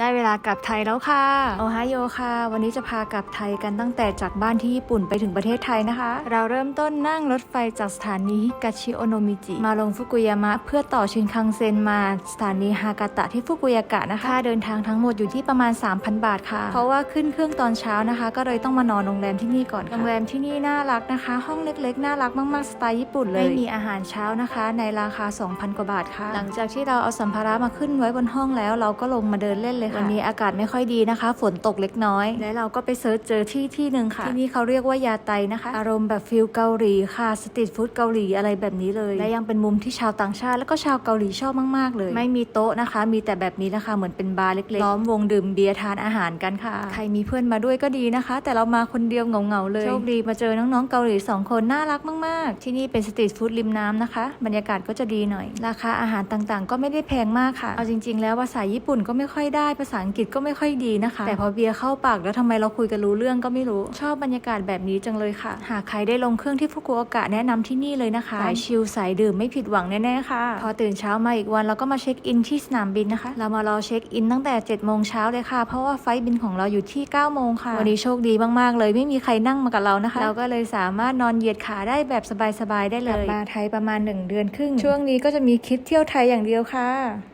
ได้เวลากลับไทยแล้วค่ะ โอไฮโอค่ะ วันนี้จะพากลับไทยกันตั้งแต่จากบ้านที่ญี่ปุ่นไปถึงประเทศไทยนะคะ เราเริ่มต้นนั่งรถไฟจากสถานีฮิกาชิโอโนมิจิ มาลงฟุกุยามะ เพื่อต่อชินคังเซ็นมาสถานีฮากาตะที่ฟุกุยากะนะคะค่าเดินทางทั้งหมดอยู่ที่ประมาณ 3,000 บาทค่ะ เพราะว่าขึ้นเครื่องตอนเช้านะคะ ก็เลยต้องมานอนโรงแรมที่นี่ก่อนค่ะโรงแรมที่นี่น่ารักนะคะ ห้องเล็กๆน่ารักมากๆสไตล์ญี่ปุ่นเลยไม่มีอาหารเช้านะคะ ในราคา 2,000 กว่าบาทค่ะ หลังจากที่เราเอาสัมภาระมาขึ้นไว้บนห้องแล้ว เราก็ลงมาเดินเล่นเลยค่ะวันนี้อากาศไม่ค่อยดีนะคะ ฝนตกเล็กน้อย และเราก็ไปเซิร์ชเจอที่ที่หนึ่งค่ะ ที่นี่เขาเรียกว่ายาไตนะคะ อารมณ์แบบฟิลเกาหลีค่ะสตรีทฟู้ดเกาหลีอะไรแบบนี้เลย และยังเป็นมุมที่ชาวต่างชาติ แล้วก็ชาวเกาหลีชอบมาก ๆ เลย ไม่มีโต๊ะนะคะ มีแต่แบบนี้นะคะ เหมือนเป็นบาร์เล็กๆล้อมวงดื่มเบียร์ทานอาหารกันค่ะ ใครมีเพื่อนมาด้วยก็ดีนะคะ แต่เรามาคนเดียวเหงาๆเลยโชคดีมาเจอน้องๆเกาหลีสองคนน่ารักมาก ๆ ที่นี่เป็นสตรีทฟู้ดริมน้ำนะคะ บรรยากาศก็จะดีหน่อย ราคาอาหารต่างๆ ก็ไม่ได้แพงมากค่ะเอาจริง ๆ แล้วภาษาญี่ปุ่นก็ไม่ค่อยได้ภาษาอังกฤษก็ไม่ค่อยดีนะคะ แต่พอเบียร์เข้าปากแล้วทำไมเราคุยกันรู้เรื่องก็ไม่รู้ ชอบบรรยากาศแบบนี้จังเลยค่ะ หากใครได้ลงเครื่องที่ฟุกุโอกะแนะนำที่นี่เลยนะคะสายชิลสายดื่มไม่ผิดหวังแน่ๆค่ะ พอตื่นเช้ามาอีกวันเราก็มาเช็คอินที่สนามบินนะคะ เรามารอเช็คอินตั้งแต่7จ็ดโมงเช้าเลยค่ะ เพราะว่าไฟล์บินของเราอยู่ที่9ก้าโมงค่ะ วันนี้โชคดีมากๆ เลยไม่มีใครนั่งมากับเรานะคะ เราก็เลยสามารถนอนเหยียดขาได้แบบสบายๆได้เลยกลับมาไทยประมาณ 1 เดือนครึ่ง ช่วงนี้ก็จะมีคลิปเที่ยวไทยอย่างเดียวค่ะ